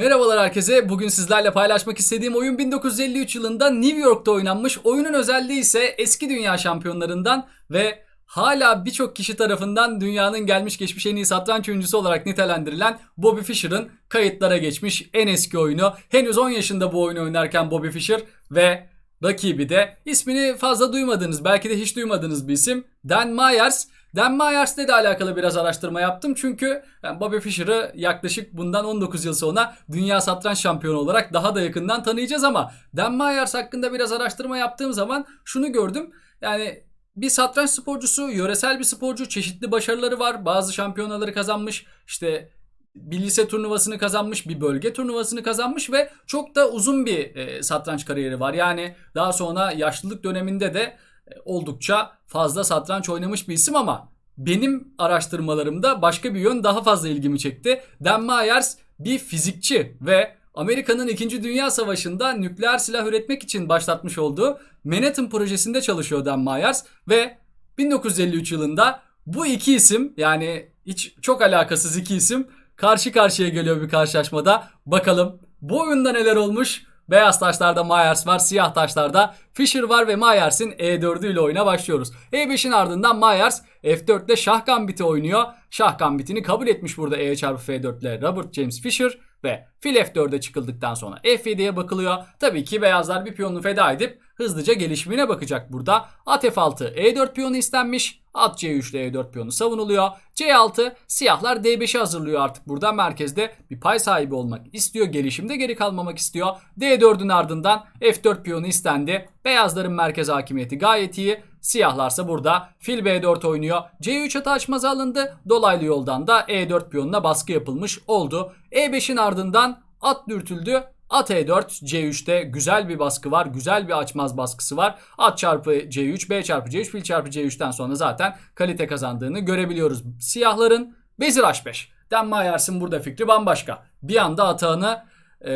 Merhabalar herkese. Bugün sizlerle paylaşmak istediğim oyun 1953 yılında New York'ta oynanmış. Oyunun özelliği ise eski dünya şampiyonlarından ve hala birçok kişi tarafından dünyanın gelmiş geçmiş en iyi satranç oyuncusu olarak nitelendirilen Bobby Fischer'ın kayıtlara geçmiş en eski oyunu. Henüz 10 yaşında bu oyunu oynarken Bobby Fischer ve rakibi de ismini fazla duymadığınız belki de hiç duymadığınız bir isim Dan Myers. Dan Myers'le de alakalı biraz araştırma yaptım çünkü Bobby Fischer'ı yaklaşık bundan 19 yıl sonra dünya satranç şampiyonu olarak daha da yakından tanıyacağız ama Dan Myers hakkında biraz araştırma yaptığım zaman şunu gördüm. Yani bir satranç sporcusu, yöresel bir sporcu, çeşitli başarıları var. Bazı şampiyonaları kazanmış. İşte bir lise turnuvasını kazanmış, bir bölge turnuvasını kazanmış ve çok da uzun bir e, satranç kariyeri var. Yani daha sonra yaşlılık döneminde de oldukça fazla satranç oynamış bir isim ama benim araştırmalarımda başka bir yön daha fazla ilgimi çekti. Dan Myers bir fizikçi ve Amerika'nın 2. Dünya Savaşı'nda nükleer silah üretmek için başlatmış olduğu Manhattan projesinde çalışıyor Dan Myers ve 1953 yılında bu iki isim yani hiç çok alakasız iki isim karşı karşıya geliyor bir karşılaşmada. Bakalım bu oyunda neler olmuş? Beyaz taşlarda Myers var, siyah taşlarda Fischer var ve Myers'in E4'ü ile oyuna başlıyoruz. E5'in ardından Myers F4'te şah gambiti oynuyor. Şah gambitini kabul etmiş burada E çarpı F4 ile Robert James Fischer ve fil F4'e çıkıldıktan sonra F7'ye bakılıyor. Tabii ki beyazlar bir piyonunu feda edip hızlıca gelişimine bakacak burada. At F6 E4 piyonu istenmiş. At C3 ile E4 piyonu savunuluyor. C6 siyahlar D5'i hazırlıyor artık burada merkezde bir pay sahibi olmak istiyor. Gelişimde geri kalmamak istiyor. D4'ün ardından F4 piyonu istendi. Beyazların merkez hakimiyeti gayet iyi. Siyahlarsa burada fil B4 oynuyor. C3 atı açmazı alındı. Dolaylı yoldan da E4 piyonuna baskı yapılmış oldu. E5'in ardından at dürtüldü. At E4 C3'te güzel bir baskı var. Güzel bir açmaz baskısı var. At çarpı C3 B çarpı C3 fil çarpı C3'ten sonra zaten kalite kazandığını görebiliyoruz. Siyahların vezir H5. Dan Myers'ın burada fikri bambaşka. Bir anda atağını e,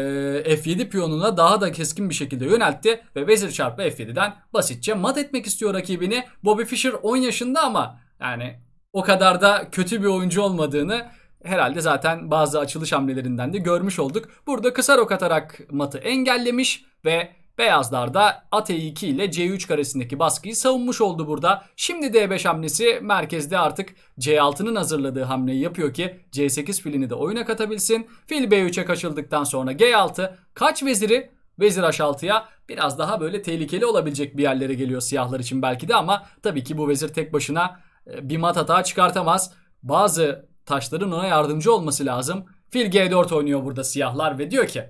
F7 piyonuna daha da keskin bir şekilde yöneltti ve vezir çarpı F7'den basitçe mat etmek istiyor rakibini. Bobby Fischer 10 yaşında ama yani o kadar da kötü bir oyuncu olmadığını herhalde zaten bazı açılış hamlelerinden de görmüş olduk. Burada kısa rok atarak matı engellemiş ve beyazlar da at E2 ile C3 karesindeki baskıyı savunmuş oldu burada. Şimdi D5 hamlesi merkezde artık C6'nın hazırladığı hamleyi yapıyor ki C8 filini de oyuna katabilsin. Fil B3'e kaçıldıktan sonra G6 kaç veziri Vezir H6'ya biraz daha böyle tehlikeli olabilecek bir yerlere geliyor siyahlar için belki de ama tabii ki bu vezir tek başına e, bir mat hata çıkartamaz. Bazı taşların ona yardımcı olması lazım. Fil G4 oynuyor burada siyahlar ve diyor ki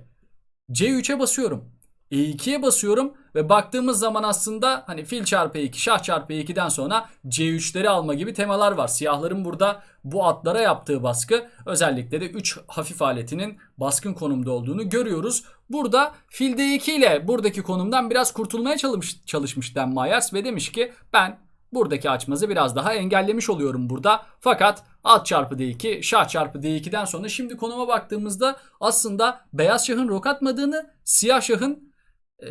C3'e basıyorum. E2'ye basıyorum ve baktığımız zaman aslında hani fil çarpı E2, şah çarpı E2'den sonra C3'leri alma gibi temalar var. Siyahların burada bu atlara yaptığı baskı özellikle de 3 hafif aletinin baskın konumda olduğunu görüyoruz. Burada fil D2 ile buradaki konumdan biraz kurtulmaya çalış, çalışmış Dan Myers ve demiş ki ben buradaki açmazı biraz daha engellemiş oluyorum burada. Fakat at çarpı D2, şah çarpı D2'den sonra şimdi konuma baktığımızda aslında beyaz şahın rok atmadığını, siyah şahın e,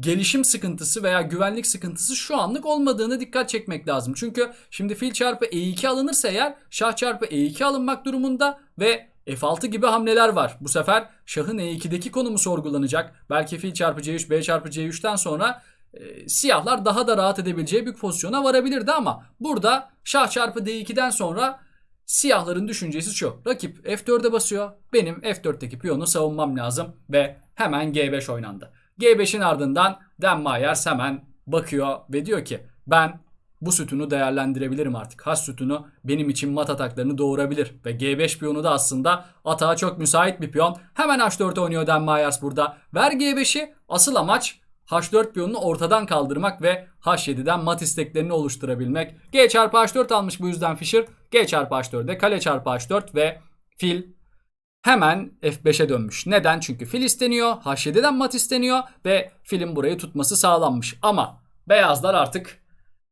gelişim sıkıntısı veya güvenlik sıkıntısı şu anlık olmadığını dikkat çekmek lazım. Çünkü şimdi fil çarpı E2 alınırsa eğer şah çarpı E2 alınmak durumunda ve F6 gibi hamleler var. Bu sefer şahın E2'deki konumu sorgulanacak. Belki fil çarpı C3, B çarpı C3'ten sonra e, siyahlar daha da rahat edebileceği bir pozisyona varabilirdi ama burada şah çarpı D2'den sonra siyahların düşüncesi şu. Rakip F4'e basıyor. Benim F4'teki piyonu savunmam lazım ve hemen G5 oynandı. G5'in ardından Dan Myers hemen bakıyor ve diyor ki ben bu sütunu değerlendirebilirim artık. Has sütunu benim için mat ataklarını doğurabilir. Ve G5 piyonu da aslında atağa çok müsait bir piyon. Hemen H4 oynuyor Dan Myers burada. Ver G5'i asıl amaç H4 piyonunu ortadan kaldırmak ve H7'den mat isteklerini oluşturabilmek. G çarpı H4 almış bu yüzden Fischer. G çarpı H4'e kale çarpı H4 ve fil hemen F5'e dönmüş. Neden? Çünkü fil isteniyor. H7'den mat isteniyor ve filin burayı tutması sağlanmış. Ama beyazlar artık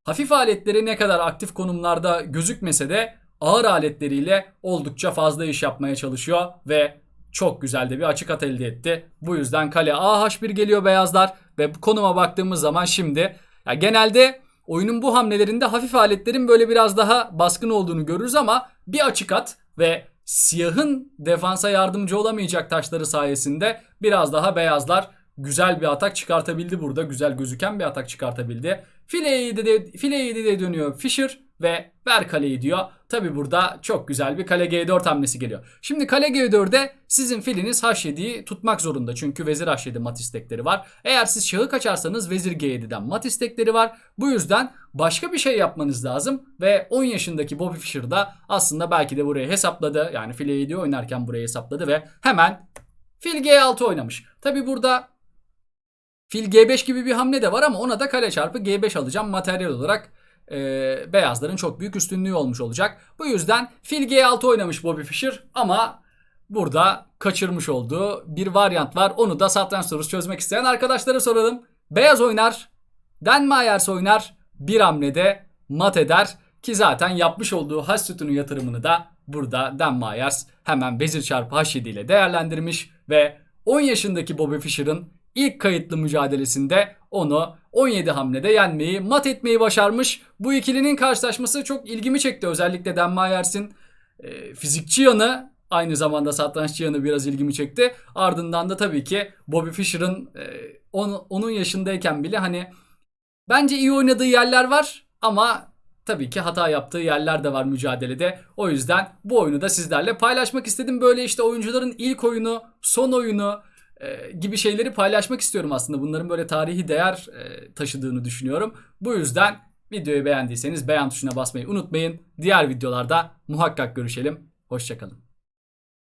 hafif aletleri ne kadar aktif konumlarda gözükmese de ağır aletleriyle oldukça fazla iş yapmaya çalışıyor ve çok güzel de bir açık at elde etti. Bu yüzden kale AH1 geliyor beyazlar ve konuma baktığımız zaman şimdi ya genelde oyunun bu hamlelerinde hafif aletlerin böyle biraz daha baskın olduğunu görürüz ama bir açık at ve siyahın defansa yardımcı olamayacak taşları sayesinde biraz daha beyazlar güzel bir atak çıkartabildi burada. Güzel gözüken bir atak çıkartabildi. Fileyi de, fileyi de dönüyor Fisher ve ver kaleyi diyor. Tabi burada çok güzel bir kale G4 hamlesi geliyor. Şimdi kale G4'de sizin filiniz H7'yi tutmak zorunda. Çünkü vezir H7 mat istekleri var. Eğer siz şahı kaçarsanız vezir G7'den mat istekleri var. Bu yüzden başka bir şey yapmanız lazım. Ve 10 yaşındaki Bobby Fischer da aslında belki de burayı hesapladı. Yani file 7 oynarken burayı hesapladı ve hemen fil G6 oynamış. Tabi burada fil G5 gibi bir hamle de var ama ona da kale çarpı G5 alacağım materyal olarak e, beyazların çok büyük üstünlüğü olmuş olacak. Bu yüzden fil G6 oynamış Bobby Fischer ama burada kaçırmış olduğu bir varyant var. Onu da satranç sorusu çözmek isteyen arkadaşlara soralım. Beyaz oynar, Dan Myers oynar, bir hamlede mat eder ki zaten yapmış olduğu haş sütunu yatırımını da burada Dan hemen vezir çarpı H7 ile değerlendirmiş ve 10 yaşındaki Bobby Fischer'ın ilk kayıtlı mücadelesinde onu 17 hamlede yenmeyi, mat etmeyi başarmış. Bu ikilinin karşılaşması çok ilgimi çekti. Özellikle Dan Myers'in e, fizikçi yanı aynı zamanda satranççı yanı biraz ilgimi çekti. Ardından da tabii ki Bobby Fischer'ın e, on, onun yaşındayken bile hani bence iyi oynadığı yerler var ama tabii ki hata yaptığı yerler de var mücadelede. O yüzden bu oyunu da sizlerle paylaşmak istedim. Böyle işte oyuncuların ilk oyunu, son oyunu, e, gibi şeyleri paylaşmak istiyorum aslında. Bunların böyle tarihi değer e, taşıdığını düşünüyorum. Bu yüzden videoyu beğendiyseniz beğen tuşuna basmayı unutmayın. Diğer videolarda muhakkak görüşelim. Hoşçakalın.